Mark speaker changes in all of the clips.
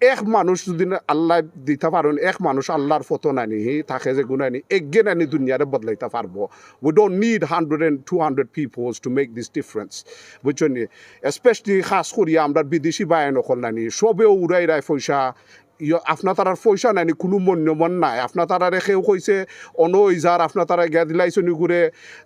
Speaker 1: এক মানুষ যদি আল্লাহ দিতে পারেন, এক মানুষ আল্লাহর ফটো নানি, হি থাকে যে গুণানি একগে নানি দুনিয়ারে বদলাইতে পারব। We don't need hundred and two hundred peoples to make this difference বুঝছেন স্পেশালি খাস করিয়া আমরা বিদেশি বায়ন অকল নানি, সবেও উড়াই রায় পয়সা আপনার তারার পয়সা নাইনি কোনো মন্যমন নাই। আপনার তারার সেও কইছে অন ইজার আপনার তারা গিয়া দিলাইছনি ঘুরে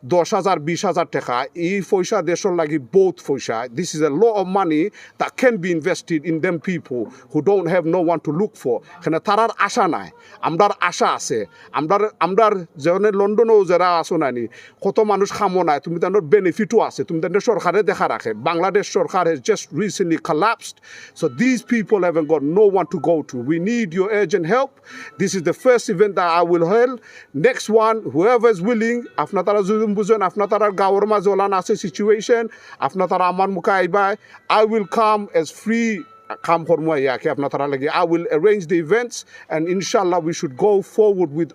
Speaker 1: দশ হাজার বিশ হাজার টাকা। এই পয়সা দেশের লাগি বহুত পয়সা this is a lot of money that can be invested in them people who don't have no one to look for এখানে তারার আশা নাই। আমরার আশা আছে। আমরার আমরার যেমন লন্ডনেও যারা আসো নানি কত মানুষ খামো নাই। তুমি তাদের বেনিফিটও আছে। তুমি তাদের সরকারে দেখা রাখে বাংলাদেশ সরকার has just recently collapsed so these people haven't got no one to go to We need your urgent help. This is the first event that I will hold. Next one, whoever is willing, afnatara zumbuzon, afnatara gawarma situation, afnatara aman mukaibai, I will come as free uh, come I will arrange the events and inshallah we should go forward with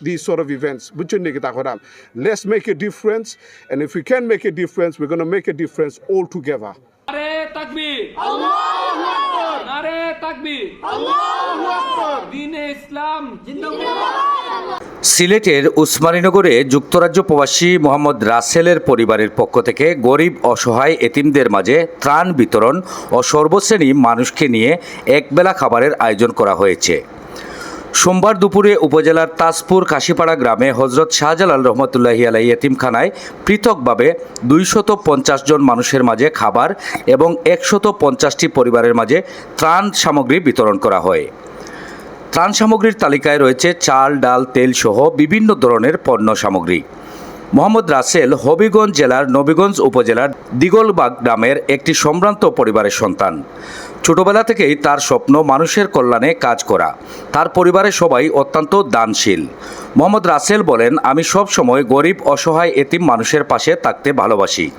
Speaker 1: these sort of events. Let's make a difference. And if we can make a difference, we're going to make a difference all together.
Speaker 2: Allah! তাকবীর। দিনে ইসলাম।
Speaker 3: সিলেটের উসমানীনগরে যুক্তরাজ্য প্রবাসী মোহাম্মদ রাসেলের পরিবারের পক্ষ থেকে গরিব অসহায় এতিমদের মাঝে ত্রাণ বিতরণ ও সর্বশ্রেণী মানুষকে নিয়ে একবেলা খাবারের আয়োজন করা হয়েছে। সোমবার দুপুরে উপজেলার তাজপুর কাশিপাড়া গ্রামে হজরত শাহজালাল রহমতুল্লাহি আলাই এতিমখানায় পৃথকভাবে দুইশত পঞ্চাশ জন মানুষের মাঝে খাবার এবং একশত পঞ্চাশটি পরিবারের মাঝে ত্রাণ সামগ্রী বিতরণ করা হয়। ত্রাণ সামগ্রীর তালিকায় রয়েছে চাল, ডাল, তেল সহ বিভিন্ন ধরনের পণ্য সামগ্রী। মোহাম্মদ রাসেল হবিগঞ্জ জেলার নবীগঞ্জ উপজেলার দিগলবাগ গ্রামের একটি সম্ভ্রান্ত পরিবারের সন্তান। ছোটবেলা থেকেই তার স্বপ্ন মানুষের কল্যাণে কাজ করা। তার পরিবারের সবাই অত্যন্ত দানশীল। মোহাম্মদ রাসেল বলেন, আমি সব সময় গরিব, অসহায়, এতিম মানুষের পাশে থাকতে ভালোবাসি।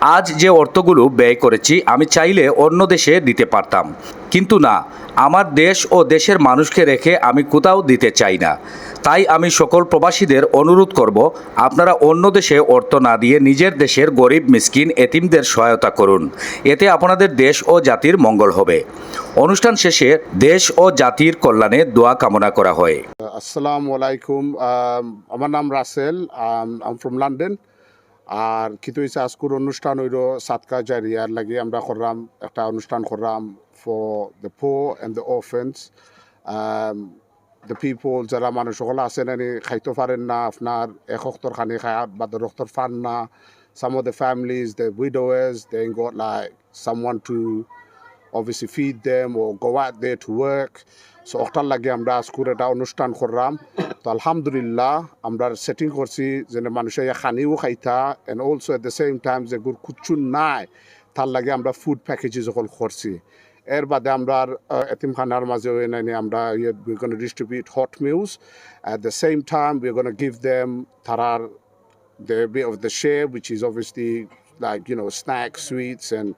Speaker 3: আজ যে অর্থগুলো ব্যয় করেছি, আমি চাইলে অন্য দেশে দিতে পারতাম। কিন্তু না, আমার দেশ ও দেশের মানুষকে রেখে আমি কোথাও দিতে চাই না। তাই আমি সকল প্রবাসীদের অনুরোধ করব, আপনারা অন্য দেশে অর্থ না দিয়ে নিজের দেশের গরিব, মিসকিন, এতিমদের সহায়তা করুন। এতে আপনাদের দেশ ও জাতির মঙ্গল হবে। অনুষ্ঠান শেষে দেশ ও জাতির কল্যাণে দোয়া কামনা করা হয়।
Speaker 1: আসসালামু আলাইকুম আমার নাম রাসেল আম ফ্রম লন্ডন আর কিন্তু হয়েছে আজকুর অনুষ্ঠান হইল সাতকা জারিয়ার লাগে আমরা করলাম একটা অনুষ্ঠান করলাম for the poor and the orphans the people যারা মানুষ সকল আছেন এনে খাইতে পারেন না আপনার। এক অক্তর খানি খায় বা দু অক্তর ফান না। Some of the families, the widowers, they ain't like like someone to obviously feed them or go out there to work. So ওটার লাগে আমরা আজকুর একটা অনুষ্ঠান করলাম তো আলহামদুলিল্লাহ আমরা সেটিং করছি যে মানুষের খানিও খাইতা and also at the same time যে গুর কুচ্ছু নাই তার লাগে আমরা ফুড প্যাকেজেস সকল করছি এর বাদে আমরা এতিমখানার মাঝে এনে আমরা we gonna distribute hot meals at the same time we gonna give them তারার the bit of the share, which is obviously like you know snacks, sweets, and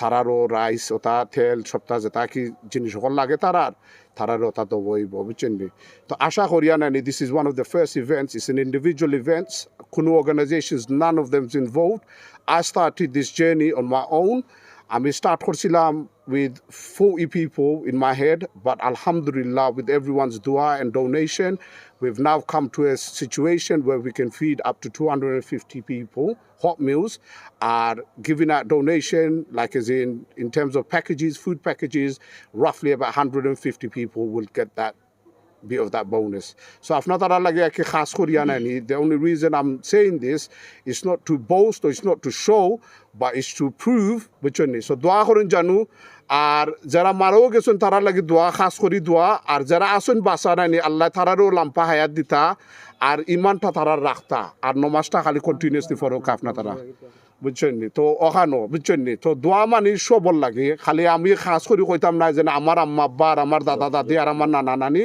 Speaker 1: tararo rice, ওটা তেল সপ্তাহ যেটা কি জিনিস সকল লাগে তারার তারার ওটা তো বইব বুঝছেন নি? তো আশা করি আনানি this is one of the first events it's an individual events কোনো organizations none of them is involved I started this journey on my own আমি স্টার্ট করছিলাম with 40 people in my head but alhamdulillah with everyone's dua and donation we've now come to a situation where we can feed up to 250 people hot meals are giving out donation like as in in terms of packages food packages roughly about 150 people will get that bit of that bonus. So করিয়া নানি the only reason I'm saying this is not to boast or it's not to show, but it's to prove বুঝছেন নি? so দোয়া করেন জানু আর যারা মারাও গেছেন তারা লাগে দোয়া খাস করি দোয়া আর যারা আসেন বাসা নানি আল্লাহ তারারও লাম্পা হায়াত দিতা আর ইমানটা তারা রাখতা আর নমাজটা খালি কন্টিনিউসলি ফরক আপনার তারা বুঝছেন নি তো ওখানো বুঝছেন নি তো দোয়া মানি সবল লাগে। খালি আমি খাস করে কইতাম না যে না, আমার আম্মা আব্বা আর আমার দাদা দাদি আর আমার নানা নানি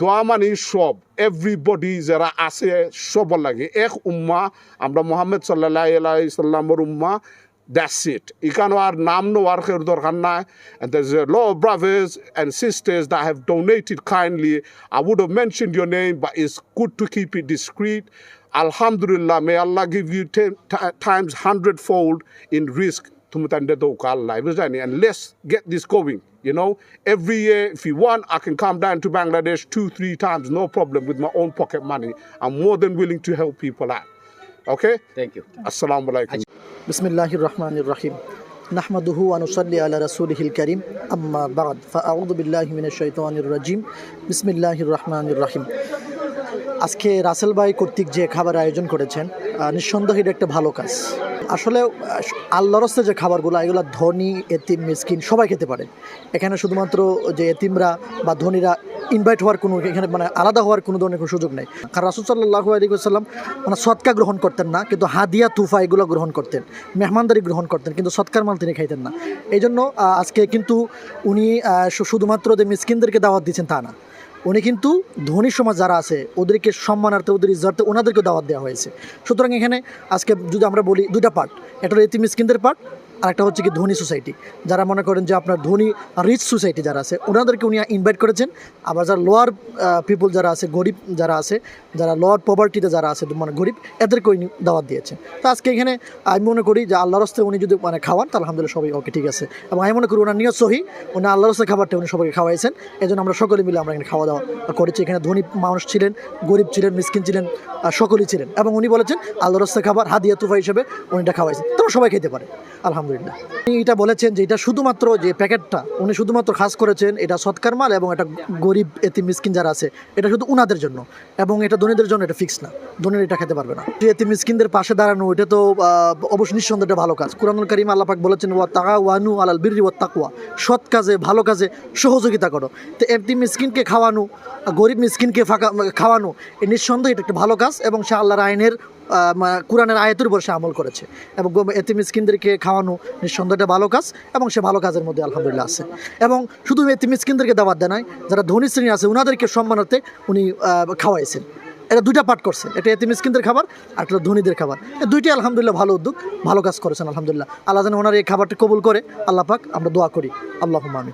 Speaker 1: দোয়া মানি সব এভরিবডি যারা আছে সবল লাগে। এক উম্মা আমরা মোহাম্মদ সাল্লাহ সাল্লামর উম্মা That's it. এখানে আর নাম নেওয়ার কেউ দরকার a lot of brothers and sisters that have donated kindly. I would have mentioned your name but it's good to keep it discreet. Alhamdulillah, may Allah give you ten, times hundredfold in risk and let's get this going. You know, every year, if you want, I can come down to Bangladesh two, three times, no problem, with my own pocket money. I'm more than willing to help people out. Okay?
Speaker 3: Thank you.
Speaker 1: Assalamu alaikum.
Speaker 4: Bismillahir Rahmanir Rahim. نحمده ونصلي على رسوله الكريم أما بعد فأعوذ بالله من الشيطان الرجيم بسم الله الرحمن الرحيم আজকে রাসেল ভাই কর্তৃক যে খাবার আয়োজন করেছেন নিঃসন্দেহে এটা একটা ভালো কাজ। আসলে আল্লাহর যে খাবারগুলো, এগুলো ধনী, এতিম, মিসকিন সবাই খেতে পারে। এখানে শুধুমাত্র যে এতিমরা বা ধনীরা ইনভাইট হওয়ার কোনো, এখানে মানে আলাদা হওয়ার কোনো ধরনের কোনো সুযোগ নেই। কারণ রাসুল সাল্লাহু আলী মানে সৎকা গ্রহণ করতেন না, কিন্তু হাদিয়া, তুফা এগুলো গ্রহণ করতেন। মেহমানদারি গ্রহণ করতেন, কিন্তু সৎকার মাল তিনি খাইতেন না। এই জন্য আজকে কিন্তু উনি শুধুমাত্র যে মিসকিনদেরকে দাওয়াত দিচ্ছেন তা না। উনি কিন্তু ধনী সমাজ যারা আছে, ওদেরকে সম্মানার্থে, ওদের ইজ্জার্থে ওনাদেরকে দাওয়াত দেওয়া হয়েছে। সুতরাং এখানে আজকে যদি আমরা বলি দুটা পার্ট একটা হলো এতিম পার্ট আর একটা হচ্ছে কি ধনী সোসাইটি। যারা মনে করেন যে আপনার ধনী রিচ সোসাইটি যারা আছে, ওনাদেরকে উনি ইনভাইট করেছেন। আবার যারা লোয়ার পিপল যারা আছে, গরিব যারা আছে, যারা লোয়ার পভার্টিতে যারা আছে মানে গরিব, এদেরকে উনি দাওয়াত দিয়েছেন। তো আজকে এখানে আমি মনে করি যে আল্লাহর হস্তে উনি যদি মানে খাওয়ান, তাহলে আলহামদুলিল্লাহ সবাই ওকে ঠিক আছে। এবং আমি মনে করি ওনার নিয়ত সহি, উনি আল্লাহর হস্তে খাবারটা উনি সবাইকে খাওয়াইছেন। এই জন্য আমরা সকলে মিলে আমরা এখানে খাওয়া দাওয়া করেছি। এখানে ধনী মানুষ ছিলেন, গরিব ছিলেন মিসকিন ছিলেন সকলেই ছিলেন। এবং উনি বলেছেন, আল্লাহর হস্তে খাবার হাদিয়া তুফা হিসেবে উনি এটা খাওয়াইছেন। তোমরা সবাই খেতে পারে আলহামদুলিল্লাহ। উনি এটা বলেছেন যে এটা শুধুমাত্র যে প্যাকেটটা, উনি শুধুমাত্র খাস করেছেন এটা সৎকার মাল এবং এটা গরিব এতি মিসকিন যারা আছে, এটা শুধু উনাদের জন্য এবং এটা ধনীদের জন্য এটা ফিক্স না। ধনীর এটা খেতে পারবে না। এতি মিসকিনদের পাশে দাঁড়ানো, এটা তো অবশ্যই নিঃসন্দেহে এটা ভালো কাজ। কুরআনুল কারিম আল্লাহ পাক বলেছেন, ওয়া তাকা ওয়ানু আলাল বিররি ওয়া তাকওয়া। সৎ কাজে, ভালো কাজে সহযোগিতা করো। তো এতি মিসকিনকে খাওয়ানো, গরিব, মিসকিনকে ফাঁকা, খাওয়ানো নিঃসন্দেহে এটা একটা ভালো কাজ এবং সে আল্লাহর আইনের কোরআনের আয়াতের উপর সে আমল করেছে। এবং এতে মিসকিনদেরকে খাওয়ানো নিঃসন্দেহে একটা ভালো কাজ, এবং সে ভালো কাজের মধ্যে আলহামদুলিল্লাহ আছে। এবং শুধু এতে মিসকিনদেরকে দাবাত দেয় নয় যারা ধনী শ্রেণি আছে ওনাদেরকে সম্মানার্থে উনি খাওয়াইছেন। এটা দুইটা পাঠ করছে এটা এতে মিসকিনদের খাবার, আর একটা ধনীদের খাবার। এই দুইটাই আলহামদুলিল্লাহ ভালো উদ্যোগ, ভালো কাজ করেছেন, আলহামদুলিল্লাহ। আল্লাহ যেন ওনার এই খাবারটি কবুল করে, আল্লাহ পাক আমরা দোয়া করি। আল্লাহ আমি